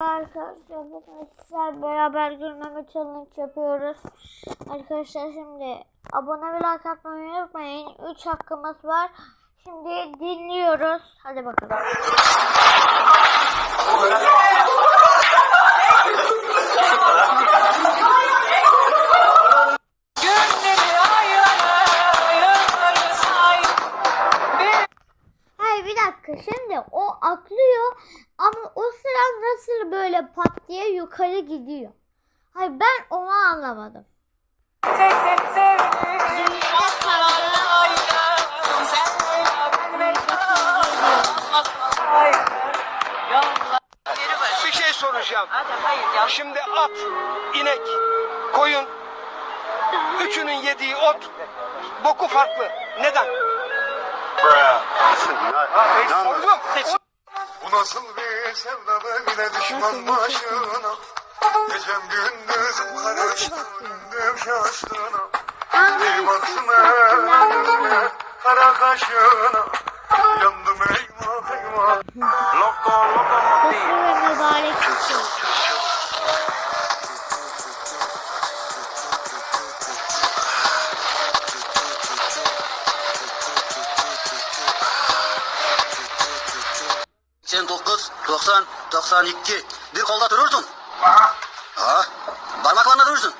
Arkadaşlar bugün sizler beraber gülmeme challenge yapıyoruz. Arkadaşlar şimdi abone ve like atmayı unutmayın. 3 hakkımız var. Şimdi dinliyoruz. Hadi bakalım. nasıl böyle pat diye yukarı gidiyor. Hayır ben onu anlamadım. Bir şey soracağım. Şimdi at, inek, koyun, üçünün yediği ot, boku farklı. Neden? Bu nasıl bir sevda böyle düşman başına. Gecem gündüzüm karıştı döndüm şaştına Bir baksana gözüne kara kaşına Yandım eyvah eyvah Loko loko 92. Bir kolda durursun. Aha Ha? Parmaklarına durursun.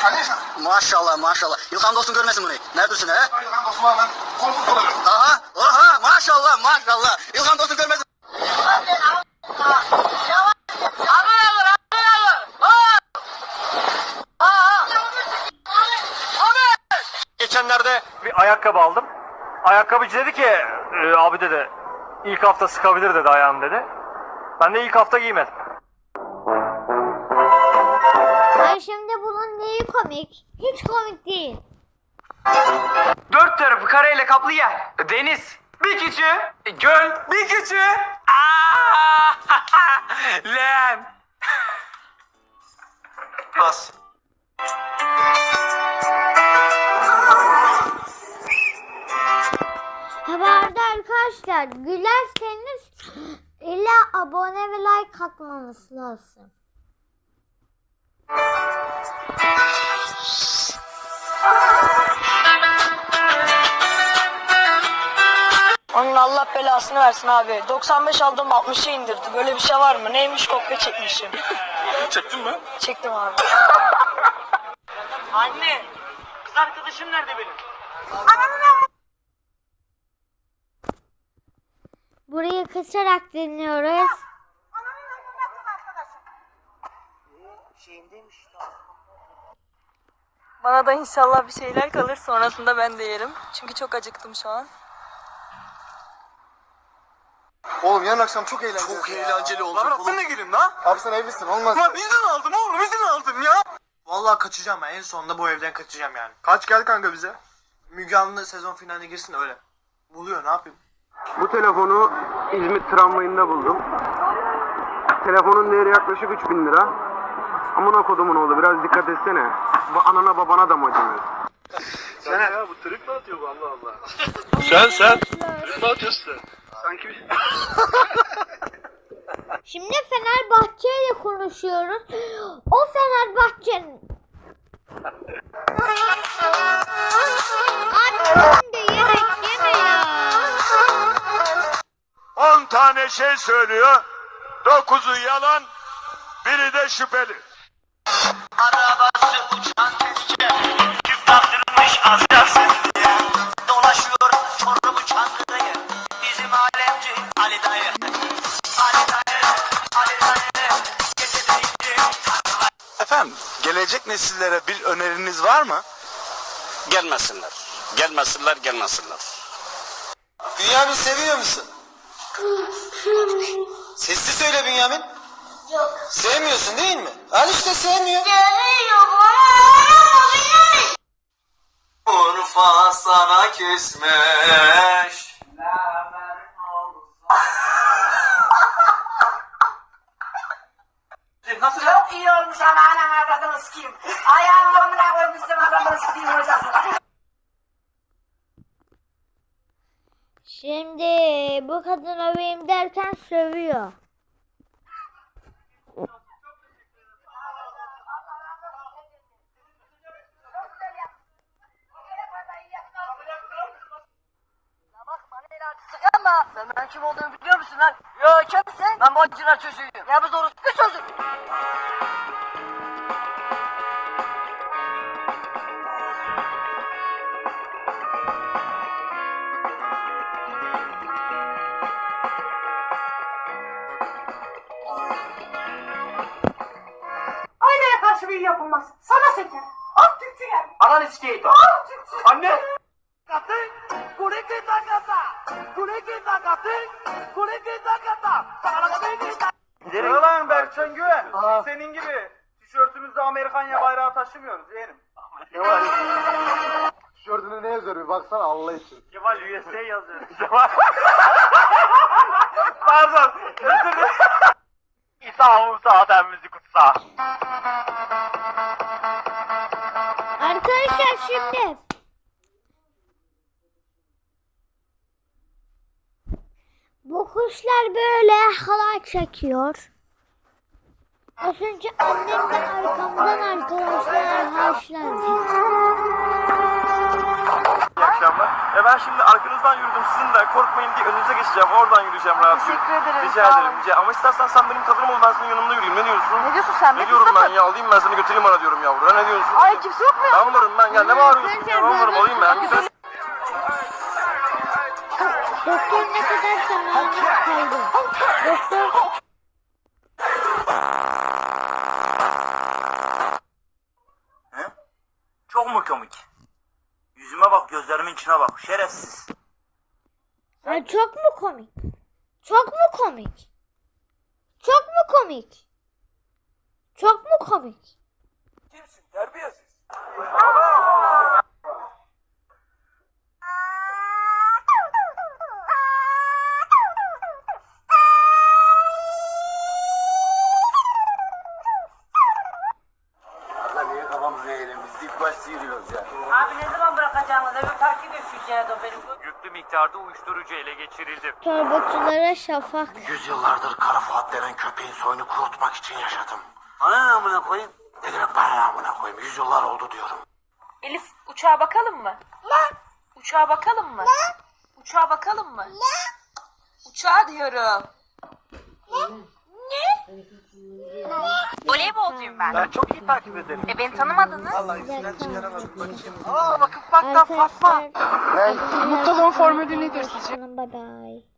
Kaleysa Maşallah maşallah. İlkan dostun görmesin bunu. Ne dursun he? Ayılan dostuma ben kolsuz kalırım Aha, oha maşallah maşallah. İlkan dostun görmesin. Geçenlerde bir ayakkabı aldım. Ayakkabıcı dedi ki "E, abi dedi ilk hafta sıkabilir dedi ayağını dedi. Ben de ilk hafta giymedim. Hayır şimdi bunun neyi komik? Hiç komik değil. Dört tarafı kareyle kaplı yer. Deniz. Bir küçüğü. e, Göl. Bir küçüğü. Aa! Lan. Bas. Haberde arkadaşlar gülerseniz illa abone ve like atmanız lazım. Onun Allah belasını versin abi. 95 aldım 60'a indirdi. Böyle bir şey var mı? Neymiş kopya çekmişim. Çektin mi? Çektim abi. Anne. Kız arkadaşım nerede benim? Burayı kısarak dinliyoruz. Bana da inşallah bir şeyler kalır. Sonrasında ben de yerim. Çünkü çok acıktım şu an. Oğlum yarın akşam çok eğlenceli Çok eğlenceli olacak Lan oğlum. ben de gireyim lan Abi sen evlisin olmaz Lan izin aldım oğlum izin aldım ya. Vallahi kaçacağım ben. En sonunda bu evden kaçacağım yani. Kaç gel kanka bize Müge Anlı sezon finaline girsin öyle. Buluyor ne yapayım? Bu telefonu İzmit tramvayında buldum. Telefonun değeri yaklaşık 3000 lira. Amına kodumun oğlu biraz dikkat etsene. Bu anana babana da mı acımıyor? Şimdi Fenerbahçe ile konuşuyoruz. O Fenerbahçe'nin tane şey söylüyor. 9'u yalan, biri de şüpheli. Arabası uçan tehlike. Tüp taktırmış az kalsın diye. Dolaşıyor Çorlu Çankırı'yı. Bizim alemci Ali dayı. Ali dayı, Ali dayı. Getirdik Efendim, gelecek nesillere bir öneriniz var mı? Gelmesinler. Gelmesinler, gelmesinler. Bünyamin seviyor musun? Sesli söyle Bünyamin. Yok. Sevmiyorsun değil mi? Al işte sevmiyor. Urfa sana küsmüş. Çok iyi olmuş ama anam avradını sikeyim. Ayağımı amına koymuşsun avradını sikeyim hocası. Şimdi ee, bu kadın öveyim derken sövüyor. ama ben, kim olduğumu biliyor musun lan? Ya kimsin? Ben bacılar çocuğuyum. Ya bu doğrusu bir sözüm. Bir yapılmaz. Sana seker. At tütsüler. Ananı sikeyim. Anne. Katı. Kureke takata. Kureke takatı. Kureke takata. Sana da Gidelim. Lan Berkcan Güven. Senin gibi tişörtümüzde Amerikanya bayrağı taşımıyoruz yeğenim. Tişörtünde ne yazıyor bir baksana Allah için. Kemal USA yazıyor. Kemal. Pardon. İsa Musa Ademimizi kutsa. Şimdi bu kuşlar böyle halay çekiyor. Az önce annem de arkamdan arkadaşlar haşlandı. İyi akşamlar. E ben şimdi arkanızdan yürüdüm sizin de korkmayın diye önünüze geçeceğim. Oradan yürüyeceğim rahat. Teşekkür ederim, Rica sağ ederim. olun. Rica. Ama istersen sen benim kadınım ol ben senin yanımda yürüyeyim. Ne diyorsun? Ne diyorsun sen? Ne diyorum ben ya alayım ben seni götüreyim bana diyorum yavru. Ha, Ne diyorsun? Ay kimse yok mu ya? Ben varım ben gel ne bağırıyorsun ya ben varım alayım ben. Ses- Doktor ne kadar zamanı kaldı? Doktor Çok mu komik? Yüzüme içine bak şerefsiz. Ya çok mu komik? Çok mu komik? Çok mu komik? Çok mu komik? Kimsin terbiyesiz? Allah yürüyoruz ya. Abi ne zaman bırakacaksınız? Evi takip edeceğiz o benim. Yüklü miktarda uyuşturucu ele geçirildi. Torbacılara şafak. Yüzyıllardır Kara Fuat denen köpeğin soyunu kurutmak için yaşadım. Ana ne amına koyayım? Ne demek bana ne amına koyayım? Yüzyıllar oldu diyorum. Elif uçağa bakalım mı? Ne? Uçağa bakalım mı? Ne? Uçağa bakalım mı? Ne? Uçağa diyorum. Ne? Ne? Voleybolcuyum ben. Ben çok iyi takip ederim. E beni tanımadınız. Aa bakın faktan Fatma. Mutluluğun formülü nedir sizce? Bye bye.